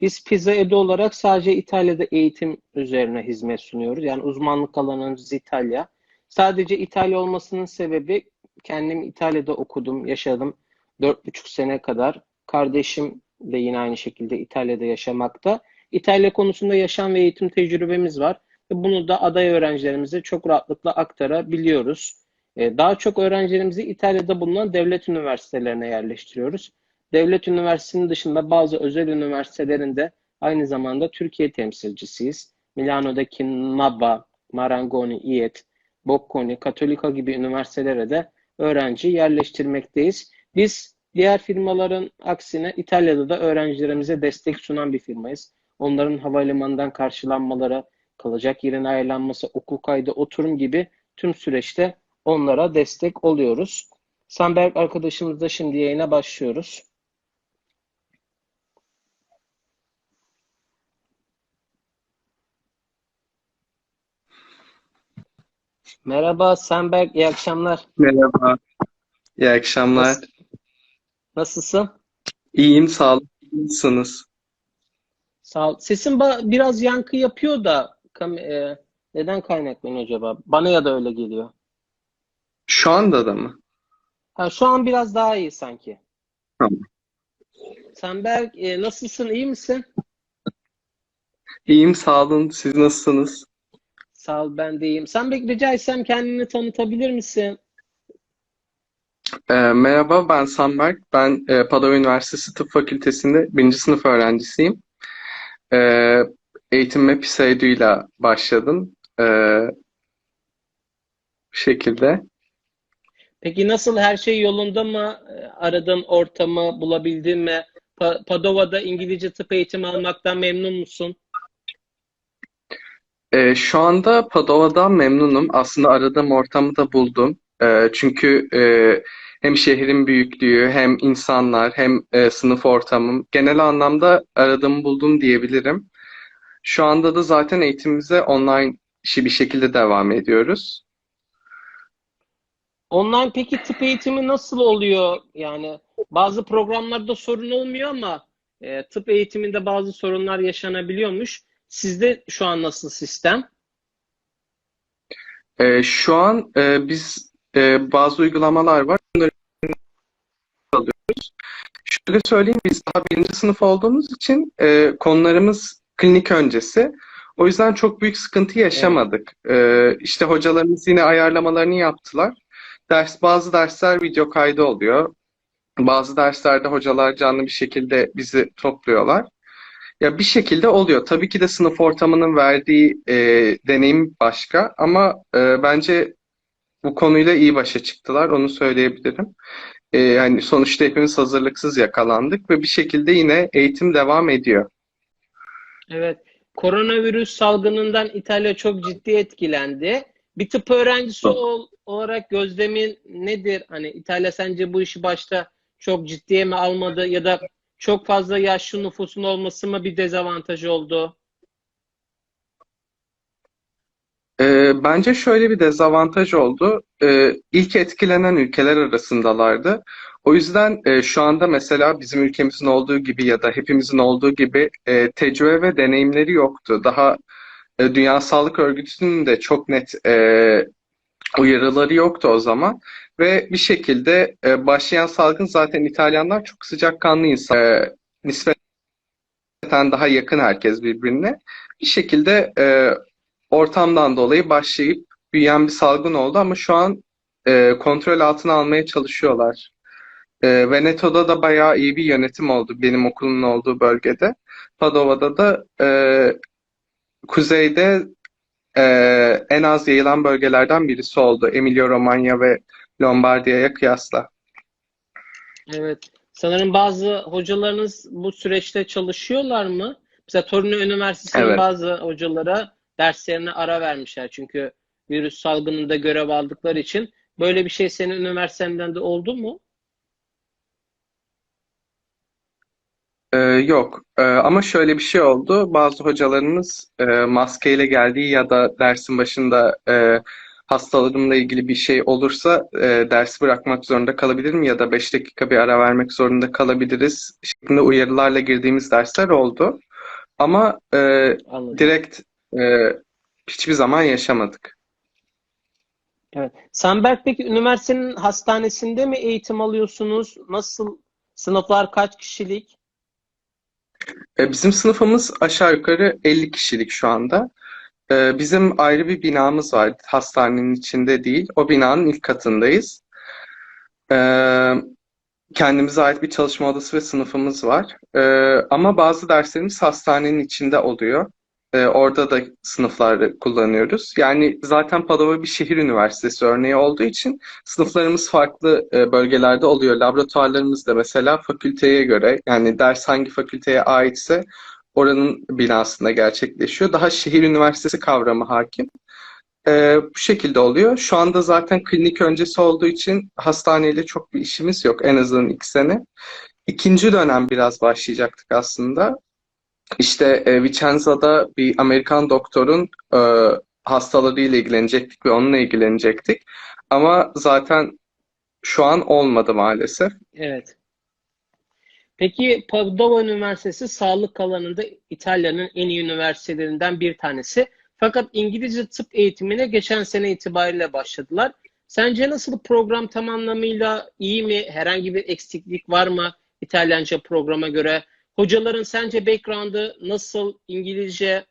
Biz Pizza Edu olarak sadece İtalya'da eğitim üzerine hizmet sunuyoruz. Yani uzmanlık alanımız İtalya. Sadece İtalya olmasının sebebi kendim İtalya'da okudum, yaşadım. Dört buçuk sene kadar. Kardeşim de yine aynı şekilde İtalya'da yaşamakta. İtalya konusunda yaşam ve eğitim tecrübemiz var. Bunu da aday öğrencilerimize çok rahatlıkla aktarabiliyoruz. Ee, Daha çok öğrencilerimizi İtalya'da bulunan devlet üniversitelerine yerleştiriyoruz. Devlet üniversitesinin dışında bazı özel üniversitelerinde aynı zamanda Türkiye temsilcisiyiz. Milano'daki NABA, Marangoni, İET, Bocconi, Katolika gibi üniversitelere de öğrenci yerleştirmekteyiz. Biz diğer firmaların aksine İtalya'da da öğrencilerimize destek sunan bir firmayız. Onların havalimanından karşılanmaları, kalacak yerin ayarlanması, okul kaydı, oturum gibi tüm süreçte onlara destek oluyoruz. Sanberk arkadaşımızla şimdi yayına başlıyoruz. Merhaba Sanberk, iyi akşamlar. Merhaba, iyi akşamlar. Nasıl- Nasılsın? İyiyim, sağ olun. Nasılsınız? Sağ ol. Sesin biraz yankı yapıyor da e, neden kaynaklanıyor acaba? Bana ya da öyle geliyor. Şu anda da mı? Ha, şu an biraz daha iyi sanki. Tamam. Sanberk, e, nasılsın? İyi misin? İyiyim, sağ olun. Siz nasılsınız? Sağ ol, ben de iyiyim. Sanberk rica etsem kendini tanıtabilir misin? Ee, merhaba, ben Samberk. Ben e, Padova Üniversitesi Tıp Fakültesi'nde birinci sınıf öğrencisiyim. Ee, eğitimime ile başladım. Ee, bu şekilde. Peki nasıl her şey yolunda mı? E, Aradığın ortamı bulabildin mi? Pa- Padova'da İngilizce tıp eğitimi almaktan memnun musun? Ee, şu anda Padova'dan memnunum. Aslında aradığım ortamı da buldum. Ee, çünkü e, hem şehrin büyüklüğü, hem insanlar, hem e, sınıf ortamım genel anlamda aradığımı buldum diyebilirim. Şu anda da zaten eğitimimize online bir şekilde devam ediyoruz. Online peki tıp eğitimi nasıl oluyor? Yani bazı programlarda sorun olmuyor ama e, tıp eğitiminde bazı sorunlar yaşanabiliyormuş. Sizde şu an nasıl sistem? Ee, şu an e, biz e, bazı uygulamalar var. Bunları alıyoruz. Şöyle söyleyeyim, biz daha birinci sınıf olduğumuz için e, konularımız klinik öncesi. O yüzden çok büyük sıkıntı yaşamadık. Ee, işte hocalarımız yine ayarlamalarını yaptılar. Ders, bazı dersler video kaydı oluyor. Bazı derslerde hocalar canlı bir şekilde bizi topluyorlar. Ya bir şekilde oluyor. Tabii ki de sınıf ortamının verdiği e, deneyim başka ama e, bence bu konuyla iyi başa çıktılar. Onu söyleyebilirim. E, yani sonuçta hepimiz hazırlıksız yakalandık ve bir şekilde yine eğitim devam ediyor. Evet. Koronavirüs salgınından İtalya çok ciddi etkilendi. Bir tıp öğrencisi ol- olarak gözlemin nedir? Hani İtalya sence bu işi başta çok ciddiye mi almadı ya da çok fazla yaşlı nüfusun olması mı bir dezavantaj oldu? Ee, bence şöyle bir dezavantaj oldu. Ee, ilk etkilenen ülkeler arasındalardı. O yüzden e, şu anda mesela bizim ülkemizin olduğu gibi ya da hepimizin olduğu gibi e, tecrübe ve deneyimleri yoktu. Daha e, Dünya Sağlık Örgütü'nün de çok net e, uyarıları yoktu o zaman. Ve bir şekilde e, başlayan salgın zaten İtalyanlar çok sıcakkanlı insan. E, nispeten daha yakın herkes birbirine. Bir şekilde e, ortamdan dolayı başlayıp büyüyen bir salgın oldu ama şu an e, kontrol altına almaya çalışıyorlar. E, Veneto'da da bayağı iyi bir yönetim oldu benim okulumun olduğu bölgede. Padova'da da e, kuzeyde e, en az yayılan bölgelerden birisi oldu. Emilia-Romagna ve Lombardiya'ya kıyasla. Evet. Sanırım bazı hocalarınız bu süreçte çalışıyorlar mı? Mesela Torino Üniversitesi'nin Evet. bazı hocalara derslerine ara vermişler. Çünkü virüs salgınında görev aldıkları için. Böyle bir şey senin üniversitenden de oldu mu? Ee, yok. Ee, ama şöyle bir şey oldu. Bazı hocalarımız e, maskeyle geldiği ya da dersin başında e, hastalığımla ilgili bir şey olursa e, dersi bırakmak zorunda kalabilirim ya da 5 dakika bir ara vermek zorunda kalabiliriz şeklinde uyarılarla girdiğimiz dersler oldu. Ama e, Anladım. direkt e, hiçbir zaman yaşamadık. Evet. Semberg peki üniversitenin hastanesinde mi eğitim alıyorsunuz? Nasıl? Sınıflar kaç kişilik? E, bizim sınıfımız aşağı yukarı 50 kişilik şu anda. E, bizim ayrı bir binamız var. Hastanenin içinde değil. O binanın ilk katındayız. E, kendimize ait bir çalışma odası ve sınıfımız var. E, ama bazı derslerimiz hastanenin içinde oluyor. Orada da sınıfları kullanıyoruz. Yani zaten Padova bir şehir üniversitesi örneği olduğu için sınıflarımız farklı e, bölgelerde oluyor. Laboratuvarlarımız da mesela fakülteye göre yani ders hangi fakülteye aitse oranın binasında gerçekleşiyor. Daha şehir üniversitesi kavramı hakim. E, bu şekilde oluyor. Şu anda zaten klinik öncesi olduğu için hastaneyle çok bir işimiz yok. En azından ilk sene. İkinci dönem biraz başlayacaktık aslında. İşte e, Vicenza'da bir Amerikan doktorun e, hastalarıyla ilgilenecektik ve onunla ilgilenecektik. Ama zaten şu an olmadı maalesef. Evet. Peki Padova Üniversitesi sağlık alanında İtalya'nın en iyi üniversitelerinden bir tanesi. Fakat İngilizce tıp eğitimine geçen sene itibariyle başladılar. Sence nasıl program tam anlamıyla iyi mi? Herhangi bir eksiklik var mı İtalyanca programa göre? Hocaların sence background'ı nasıl? İngilizce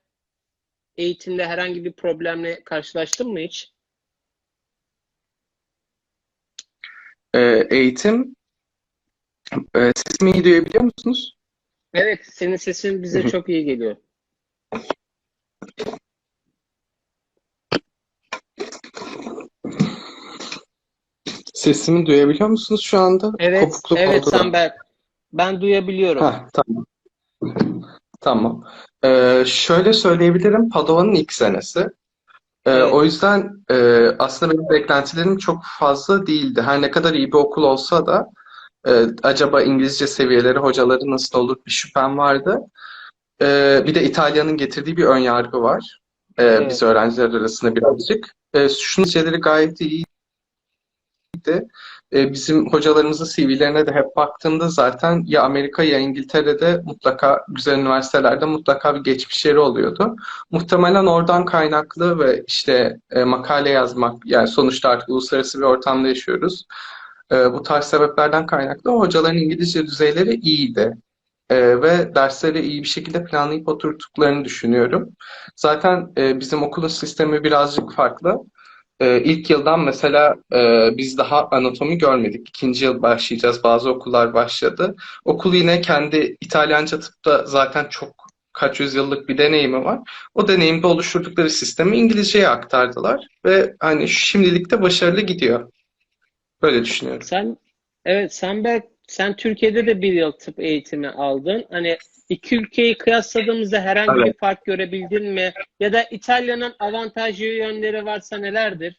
eğitimde herhangi bir problemle karşılaştın mı hiç? E, eğitim, e, sesimi iyi duyabiliyor musunuz? Evet, senin sesin bize çok iyi geliyor. Sesimi duyabiliyor musunuz şu anda? Evet, Kopukluk evet oldu da. Samberk. Ben duyabiliyorum. Heh, tamam. Tamam. E, şöyle söyleyebilirim, Padova'nın ilk senesi. E, Evet. o yüzden e, aslında benim beklentilerim çok fazla değildi. Her ne kadar iyi bir okul olsa da e, acaba İngilizce seviyeleri, hocaları nasıl olur bir şüphem vardı. E, bir de İtalya'nın getirdiği bir ön yargı var. E, Evet. biz öğrenciler arasında birazcık. E, şunun şeyleri gayet iyiydi. E, bizim hocalarımızın CV'lerine de hep baktığımda zaten ya Amerika ya İngiltere'de mutlaka güzel üniversitelerde mutlaka bir geçmişleri oluyordu. Muhtemelen oradan kaynaklı ve işte e, makale yazmak yani sonuçta artık uluslararası bir ortamda yaşıyoruz. E, bu tarz sebeplerden kaynaklı hocaların İngilizce düzeyleri iyiydi. E, ve dersleri iyi bir şekilde planlayıp oturttuklarını düşünüyorum. Zaten e, bizim okulun sistemi birazcık farklı. E, ilk yıldan mesela e, biz daha anatomi görmedik. İkinci yıl başlayacağız. Bazı okullar başladı. Okul yine kendi İtalyanca tıpta zaten çok kaç yüzyıllık bir deneyimi var. O deneyimde oluşturdukları sistemi İngilizceye aktardılar ve hani şimdilik de başarılı gidiyor. Böyle düşünüyorum. Sen evet Samberk sen Türkiye'de de bir yıl tıp eğitimi aldın. Hani iki ülkeyi kıyasladığımızda herhangi bir Evet. fark görebildin mi? Ya da İtalya'nın avantajlı yönleri varsa nelerdir?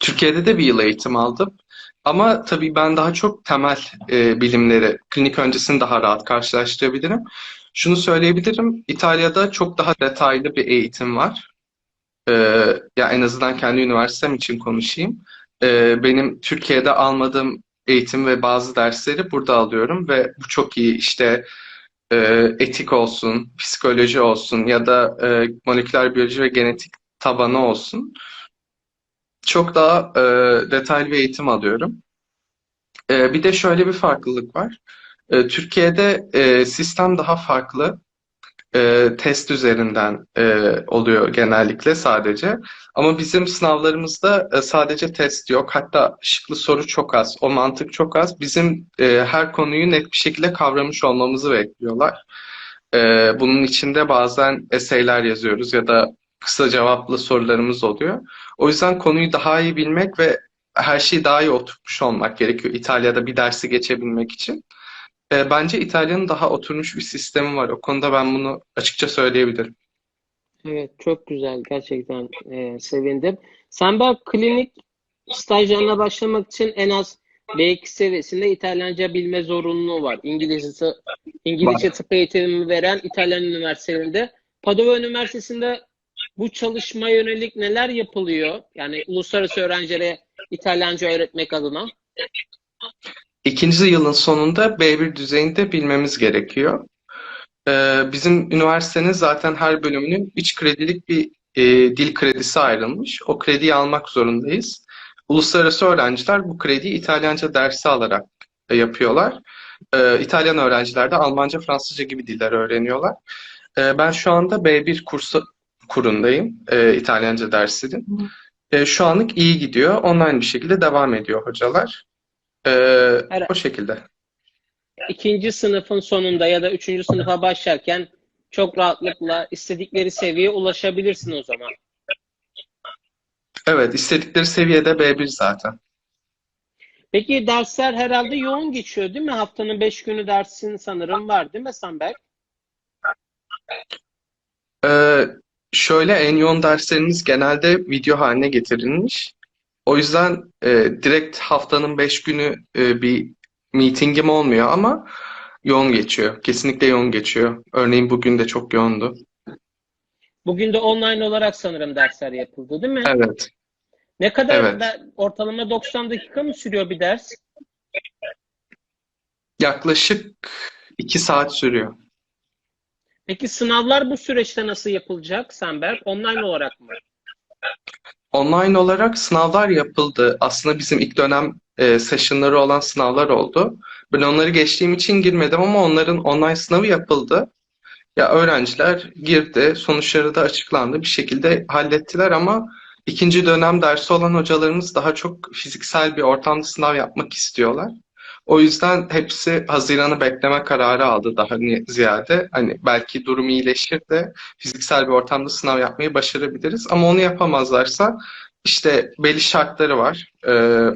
Türkiye'de de bir yıl eğitim aldım. Ama tabii ben daha çok temel e, bilimleri, klinik öncesini daha rahat karşılaştırabilirim. Şunu söyleyebilirim, İtalya'da çok daha detaylı bir eğitim var. E, ya en azından kendi üniversitem için konuşayım. E, benim Türkiye'de almadığım eğitim ve bazı dersleri burada alıyorum ve bu çok iyi. İşte e, etik olsun, psikoloji olsun ya da e, moleküler biyoloji ve genetik tabanı olsun. Çok daha e, detaylı bir eğitim alıyorum. E, bir de şöyle bir farklılık var. E, Türkiye'de e, sistem daha farklı. E, test üzerinden e, oluyor genellikle sadece. Ama bizim sınavlarımızda e, sadece test yok. Hatta şıklı soru çok az. O mantık çok az. Bizim e, her konuyu net bir şekilde kavramış olmamızı bekliyorlar. E, bunun içinde bazen eseyler yazıyoruz ya da kısa cevaplı sorularımız oluyor. O yüzden konuyu daha iyi bilmek ve her şeyi daha iyi oturtmuş olmak gerekiyor İtalya'da bir dersi geçebilmek için. E, bence İtalya'nın daha oturmuş bir sistemi var. O konuda ben bunu açıkça söyleyebilirim. Evet, çok güzel. Gerçekten e, sevindim. Samberk klinik stajlarına başlamak için en az B2 seviyesinde İtalyanca bilme zorunluluğu var. İngilizce, İngilizce tıp eğitimi veren İtalyan üniversitelerinde. Padova Üniversitesi'nde bu çalışma yönelik neler yapılıyor? Yani uluslararası öğrencilere İtalyanca öğretmek adına. İkinci yılın sonunda B1 düzeyinde bilmemiz gerekiyor. Ee, bizim üniversitenin zaten her bölümünün 3 kredilik bir e, dil kredisi ayrılmış. O krediyi almak zorundayız. Uluslararası öğrenciler bu krediyi İtalyanca dersi alarak e, yapıyorlar. Ee, İtalyan öğrenciler de Almanca, Fransızca gibi diller öğreniyorlar. Ee, ben şu anda B1 kursu kurundayım e, İtalyanca dersinin. E, şu anlık iyi gidiyor. Online bir şekilde devam ediyor hocalar. Ee, o şekilde. ikinci sınıfın sonunda ya da üçüncü sınıfa başlarken çok rahatlıkla istedikleri seviyeye ulaşabilirsin o zaman. Evet, istedikleri seviyede B1 zaten. Peki dersler herhalde yoğun geçiyor değil mi? Haftanın beş günü dersin sanırım var değil mi Samberk? Ee, şöyle en yoğun derslerimiz genelde video haline getirilmiş. O yüzden e, direkt haftanın 5 günü e, bir meetingim olmuyor ama yoğun geçiyor. Kesinlikle yoğun geçiyor. Örneğin bugün de çok yoğundu. Bugün de online olarak sanırım dersler yapıldı değil mi? Evet. Ne kadar Evet. ortalama 90 dakika mı sürüyor bir ders? Yaklaşık 2 saat sürüyor. Peki sınavlar bu süreçte nasıl yapılacak Samberk? Online olarak mı? Online olarak sınavlar yapıldı. Aslında bizim ilk dönem e, session'ları olan sınavlar oldu. Ben onları geçtiğim için girmedim ama onların online sınavı yapıldı. Ya öğrenciler girdi, sonuçları da açıklandı. Bir şekilde hallettiler ama ikinci dönem dersi olan hocalarımız daha çok fiziksel bir ortamda sınav yapmak istiyorlar. O yüzden hepsi Haziran'ı bekleme kararı aldı daha ni- ziyade. Hani belki durum iyileşir de fiziksel bir ortamda sınav yapmayı başarabiliriz. Ama onu yapamazlarsa işte belli şartları var. Ee,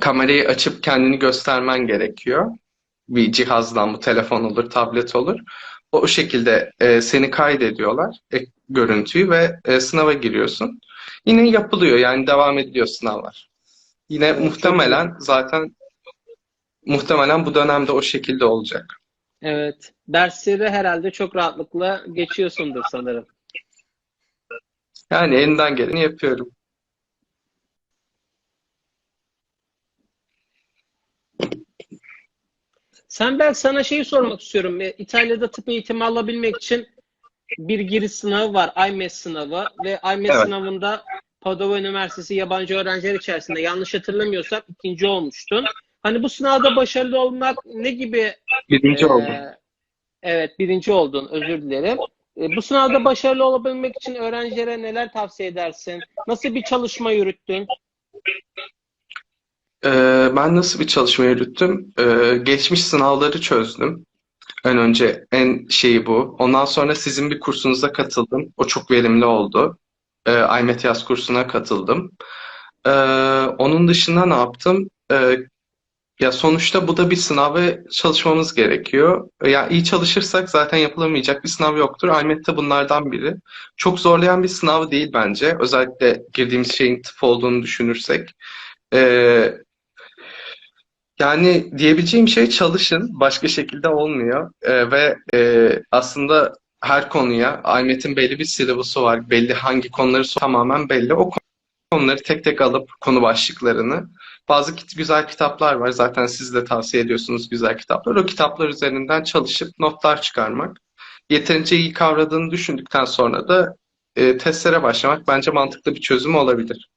kamerayı açıp kendini göstermen gerekiyor. Bir cihazdan bu telefon olur, tablet olur. O, o şekilde e, seni kaydediyorlar e, görüntüyü ve e, sınava giriyorsun. Yine yapılıyor yani devam ediyor sınavlar. Yine muhtemelen zaten muhtemelen bu dönemde o şekilde olacak. Evet. Dersleri herhalde çok rahatlıkla geçiyorsundur sanırım. Yani elinden geleni yapıyorum. Sen ben sana şeyi sormak istiyorum. E, İtalya'da tıp eğitimi alabilmek için bir giriş sınavı var. IMES sınavı ve IMES Evet. sınavında Padova Üniversitesi yabancı öğrenciler içerisinde yanlış hatırlamıyorsam ikinci olmuştun. Hani bu sınavda başarılı olmak ne gibi Birinci e, oldum. Evet, birinci oldun. Özür dilerim. E, bu sınavda başarılı olabilmek için öğrencilere neler tavsiye edersin? Nasıl bir çalışma yürüttün? Ee, ben nasıl bir çalışma yürüttüm? Ee, geçmiş sınavları çözdüm. En önce en şeyi bu. Ondan sonra sizin bir kursunuza katıldım. O çok verimli oldu. Ee, IMET yaz kursuna katıldım. Ee, onun dışında ne yaptım? Ee, ya sonuçta bu da bir sınav ve çalışmamız gerekiyor. Ya iyi çalışırsak zaten yapılamayacak bir sınav yoktur. IMET de bunlardan biri. Çok zorlayan bir sınav değil bence. Özellikle girdiğimiz şeyin tıp olduğunu düşünürsek. Ee, yani diyebileceğim şey çalışın. Başka şekilde olmuyor. Ee, ve e, aslında her konuya IMET'in belli bir silabusu var. Belli hangi konuları tamamen belli. O konuları tek tek alıp konu başlıklarını. Bazı güzel kitaplar var. Zaten siz de tavsiye ediyorsunuz güzel kitaplar. O kitaplar üzerinden çalışıp notlar çıkarmak. Yeterince iyi kavradığını düşündükten sonra da e, testlere başlamak bence mantıklı bir çözüm olabilir.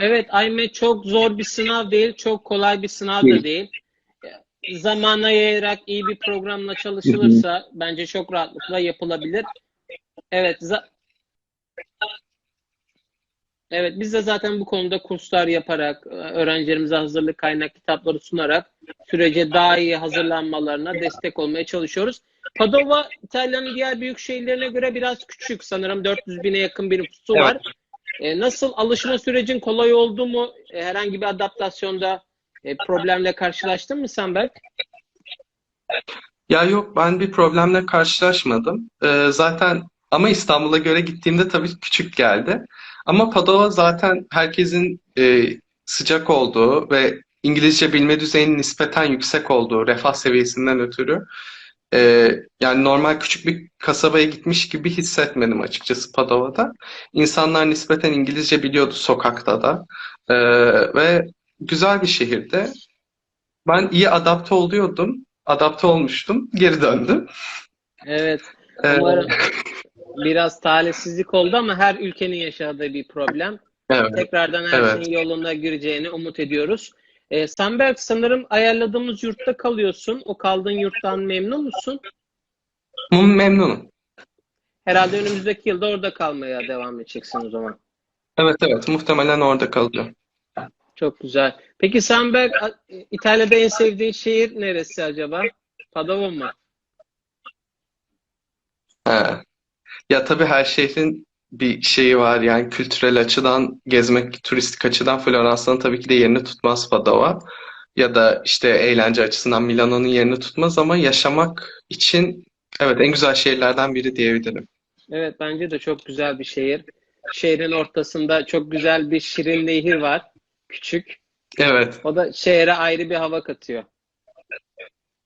Evet, IME çok zor bir sınav değil, çok kolay bir sınav da Değil. Zamana yayarak iyi bir programla çalışılırsa bence çok rahatlıkla yapılabilir. Evet, Evet, biz de zaten bu konuda kurslar yaparak, öğrencilerimize hazırlık kaynak kitapları sunarak sürece daha iyi hazırlanmalarına destek olmaya çalışıyoruz. Padova, İtalya'nın diğer büyük şehirlerine göre biraz küçük. Sanırım 400 bine yakın bir nüfusu Evet. var. E, nasıl alışma sürecin kolay oldu mu? E, herhangi bir adaptasyonda e, problemle karşılaştın mı sen Berk? Ya yok ben bir problemle karşılaşmadım. Ee, zaten ama İstanbul'a göre gittiğimde tabii küçük geldi. Ama Padova zaten herkesin e, sıcak olduğu ve İngilizce bilme düzeyinin nispeten yüksek olduğu refah seviyesinden ötürü e, yani normal küçük bir kasabaya gitmiş gibi hissetmedim açıkçası Padova'da. İnsanlar nispeten İngilizce biliyordu sokakta da E, ve güzel bir şehirde. Ben iyi adapte oluyordum. adapte olmuştum. Geri döndüm. Evet. Ee, Umarım biraz talihsizlik oldu ama her ülkenin yaşadığı bir problem. evet. Tekrardan her Evet. şeyin yoluna gireceğini umut ediyoruz. Ee, Samberk sanırım ayarladığımız yurtta kalıyorsun. O kaldığın yurttan memnun musun? Memnunum. Herhalde önümüzdeki yılda orada kalmaya devam edeceksin o zaman. Evet evet muhtemelen orada kalacağım. Çok güzel. Peki Samberk, İtalya'da en sevdiğin şehir neresi acaba? Padova mı? He. Ya tabii her şehrin bir şeyi var yani kültürel açıdan gezmek, turistik açıdan Floransa'nın tabii ki de yerini tutmaz Padova. Ya da işte eğlence açısından Milano'nun yerini tutmaz ama yaşamak için evet en güzel şehirlerden biri diyebilirim. Evet bence de çok güzel bir şehir. Şehrin ortasında çok güzel bir şirin nehir var. Küçük. Evet, O da şehre ayrı bir hava katıyor.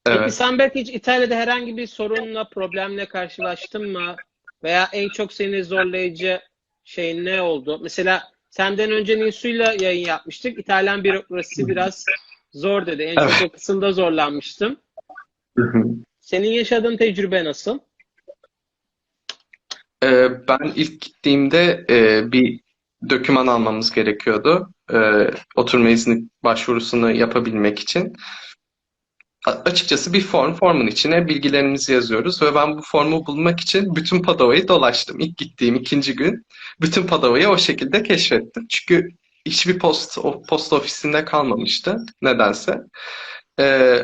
Peki evet. sen belki hiç İtalya'da herhangi bir sorunla, problemle karşılaştın mı? Veya en çok seni zorlayıcı şey ne oldu? Mesela senden önce Nisu'yla yayın yapmıştık. İtalyan bürokrasisi biraz zor dedi. En çok o kısımda zorlanmıştım. Senin yaşadığın tecrübe nasıl? Ee, ben ilk gittiğimde e, bir doküman almamız gerekiyordu. Ee, oturma izni başvurusunu yapabilmek için. Açıkçası bir form, formun içine bilgilerimizi yazıyoruz ve ben bu formu bulmak için bütün Padova'yı dolaştım. İlk gittiğim ikinci gün bütün Padova'yı o şekilde keşfettim. Çünkü hiçbir post, o posta ofisinde kalmamıştı nedense. Ee,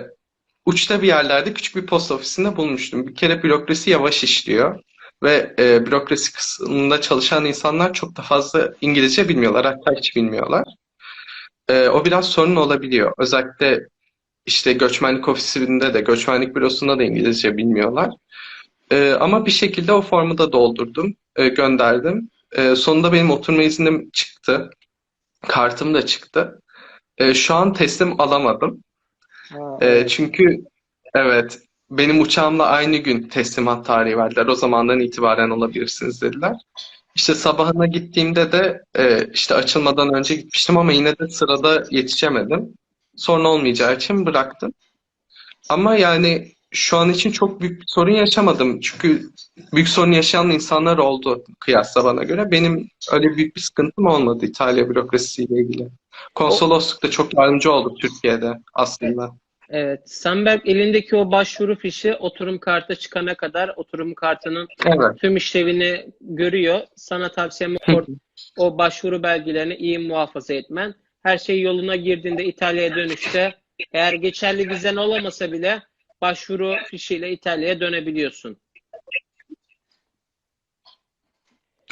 uçta bir yerlerde küçük bir posta ofisinde bulmuştum. Bir kere bürokrasi yavaş işliyor. Ve e, bürokrasi kısmında çalışan insanlar çok da fazla İngilizce bilmiyorlar, hatta hiç bilmiyorlar. E, o biraz sorun olabiliyor. Özellikle işte göçmenlik ofisinde de, göçmenlik bürosunda da İngilizce bilmiyorlar. E, ama bir şekilde o formu da doldurdum, e, gönderdim. E, sonunda benim oturma iznim çıktı, kartım da çıktı. E, şu an teslim alamadım. Ha, E, çünkü evet benim uçağımla aynı gün teslimat tarihi verdiler. O zamandan itibaren alabilirsiniz dediler. İşte sabahına gittiğimde de e, işte açılmadan önce gitmiştim ama yine de sırada yetişemedim. Sorun olmayacağı için bıraktım. Ama yani şu an için çok büyük bir sorun yaşamadım. Çünkü büyük sorun yaşayan insanlar oldu kıyasla bana göre. Benim öyle büyük bir sıkıntım olmadı İtalya bürokrasisiyle ilgili. Konsolosluk da çok yardımcı oldu Türkiye'de aslında. evet. Samberk elindeki o başvuru fişi oturum kartı çıkana kadar oturum kartının Evet. tüm işlevini görüyor. Sana tavsiyem o başvuru belgelerini iyi muhafaza etmen. Her şey yoluna girdiğinde İtalya'ya dönüşte eğer geçerli vizen olamasa bile başvuru fişiyle İtalya'ya dönebiliyorsun.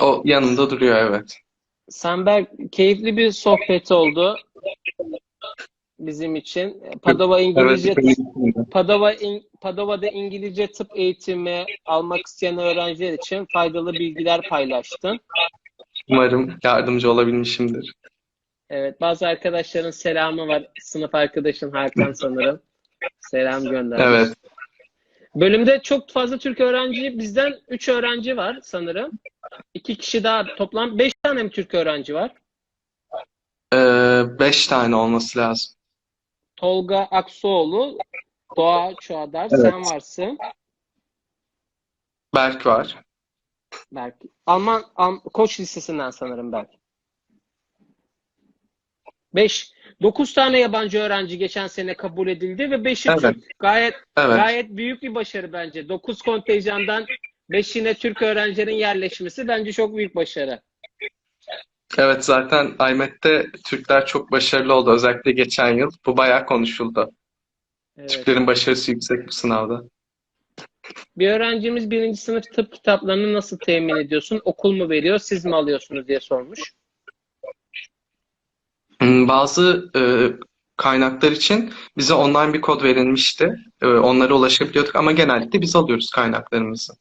O yanında duruyor evet. Samberk keyifli bir sohbet oldu bizim için. Padova Evet, İngilizce de. Padova İng- Padova'da İngilizce tıp eğitimi almak isteyen öğrenciler için faydalı bilgiler paylaştın. Umarım yardımcı olabilmişimdir. Evet, bazı arkadaşların selamı var. Sınıf arkadaşın Hakan sanırım. Selam göndermiş. Evet, Bölümde çok fazla Türk öğrenci, bizden 3 öğrenci var sanırım. 2 kişi daha, toplam 5 tane mi Türk öğrenci var? ee, beş tane olması lazım. Tolga Aksoğlu, Doğa Çuadar, Evet. sen varsın. Berk var. Belki. Alman, Alm- Koç Lisesi'nden sanırım belki. 5, 9 tane yabancı öğrenci geçen sene kabul edildi ve 5'i Evet. Türk. Gayet Evet, gayet büyük bir başarı bence. 9 kontenjandan 5'ine Türk öğrencilerin yerleşmesi bence çok büyük başarı. evet zaten IMET'te Türkler çok başarılı oldu. Özellikle geçen yıl. Bu bayağı konuşuldu. Evet. Türklerin başarısı yüksek bu sınavda. Bir öğrencimiz birinci sınıf tıp kitaplarını nasıl temin ediyorsun? Okul mu veriyor, siz mi alıyorsunuz diye sormuş. Hmm, Bazı e, kaynaklar için bize online bir kod verilmişti. E, onlara ulaşabiliyorduk ama genellikle biz alıyoruz kaynaklarımızı.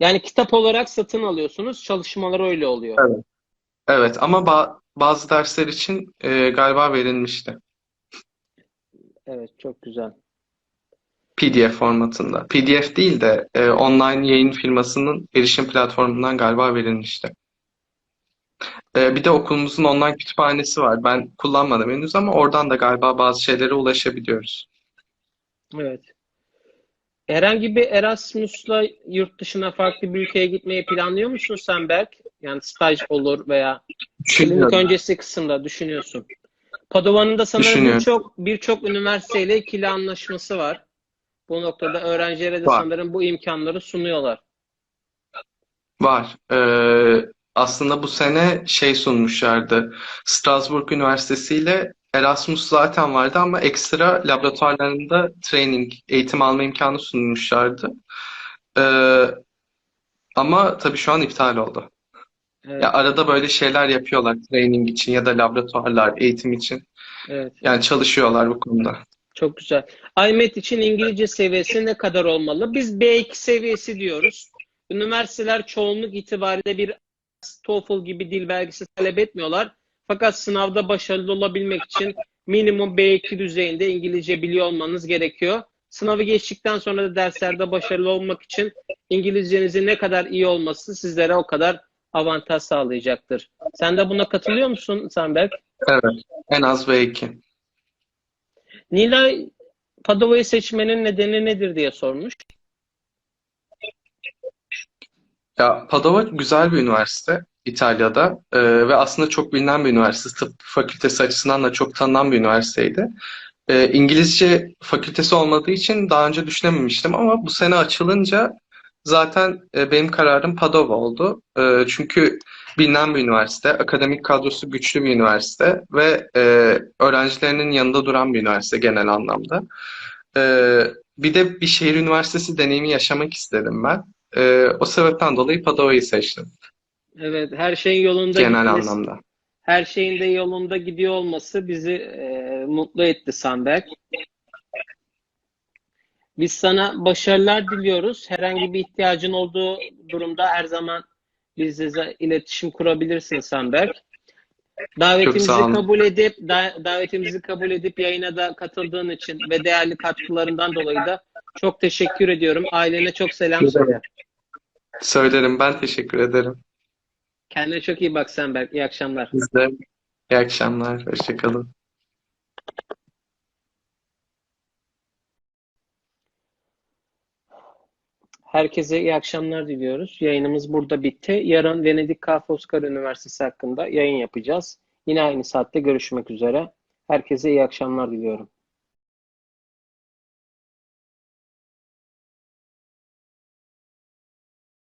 Yani kitap olarak satın alıyorsunuz, çalışmalar öyle oluyor. Evet. Evet ama ba- bazı dersler için e, galiba verilmişti. Evet, çok güzel. PDF formatında. PDF değil de e, online yayın firmasının erişim platformundan galiba verilmişti. E, bir de okulumuzun online kütüphanesi var. Ben kullanmadım henüz ama oradan da galiba bazı şeylere ulaşabiliyoruz. Evet. Herhangi bir Erasmus'la yurt dışına farklı bir ülkeye gitmeyi planlıyor musun sen Berk? Yani staj olur veya klinik öncesi kısımda düşünüyorsun. Padova'nın da sanırım birçok birçok üniversiteyle ikili anlaşması var. Bu noktada öğrencilere de Var. sanırım bu imkanları sunuyorlar. Var. Ee, aslında bu sene şey sunmuşlardı. Strasbourg Üniversitesi ile Erasmus zaten vardı ama ekstra laboratuvarlarında training, eğitim alma imkanı sunmuşlardı. Ee, ama tabii şu an iptal oldu. Evet, Ya arada böyle şeyler yapıyorlar training için ya da laboratuvarlar, eğitim için. evet. Yani çalışıyorlar bu konuda. Çok güzel. IMET için İngilizce seviyesi ne kadar olmalı? Biz B2 seviyesi diyoruz. Üniversiteler çoğunluk itibariyle bir TOEFL gibi dil belgesi talep etmiyorlar. Fakat sınavda başarılı olabilmek için minimum B2 düzeyinde İngilizce biliyor olmanız gerekiyor. Sınavı geçtikten sonra da derslerde başarılı olmak için İngilizcenizin ne kadar iyi olması sizlere o kadar avantaj sağlayacaktır. Sen de buna katılıyor musun Sanberk? Evet. En az B2. Nilay Padova'yı seçmenin nedeni nedir diye sormuş. Ya Padova güzel bir üniversite İtalya'da Ee, ve aslında çok bilinen bir üniversite. Tıp fakültesi açısından da çok tanınan bir üniversiteydi. Ee, İngilizce fakültesi olmadığı için daha önce düşünememiştim ama bu sene açılınca zaten e, benim kararım Padova oldu. Ee, çünkü bilinen bir üniversite, akademik kadrosu güçlü bir üniversite ve e, öğrencilerinin yanında duran bir üniversite genel anlamda. Ee, bir de bir şehir üniversitesi deneyimi yaşamak istedim ben. Ee, o sebepten dolayı Padova'yı seçtim Evet, her şeyin yolunda genel gitmesi, anlamda. her şeyin de yolunda gidiyor olması bizi e, mutlu etti Sanberk. Biz sana başarılar diliyoruz. Herhangi bir ihtiyacın olduğu durumda her zaman bizle iletişim kurabilirsin Sanberk. Davetimizi kabul edip da- davetimizi kabul edip yayına da katıldığın için ve değerli katkılarından dolayı da çok teşekkür ediyorum. Ailene çok selam söyle. Söylerim. Ben teşekkür ederim. Kendine çok iyi bak Sanberk. İyi akşamlar. Siz de iyi akşamlar. Hoşçakalın. Herkese iyi akşamlar diliyoruz. Yayınımız burada bitti. Yarın Venedik Foscari Üniversitesi hakkında yayın yapacağız. Yine aynı saatte görüşmek üzere. Herkese iyi akşamlar diliyorum.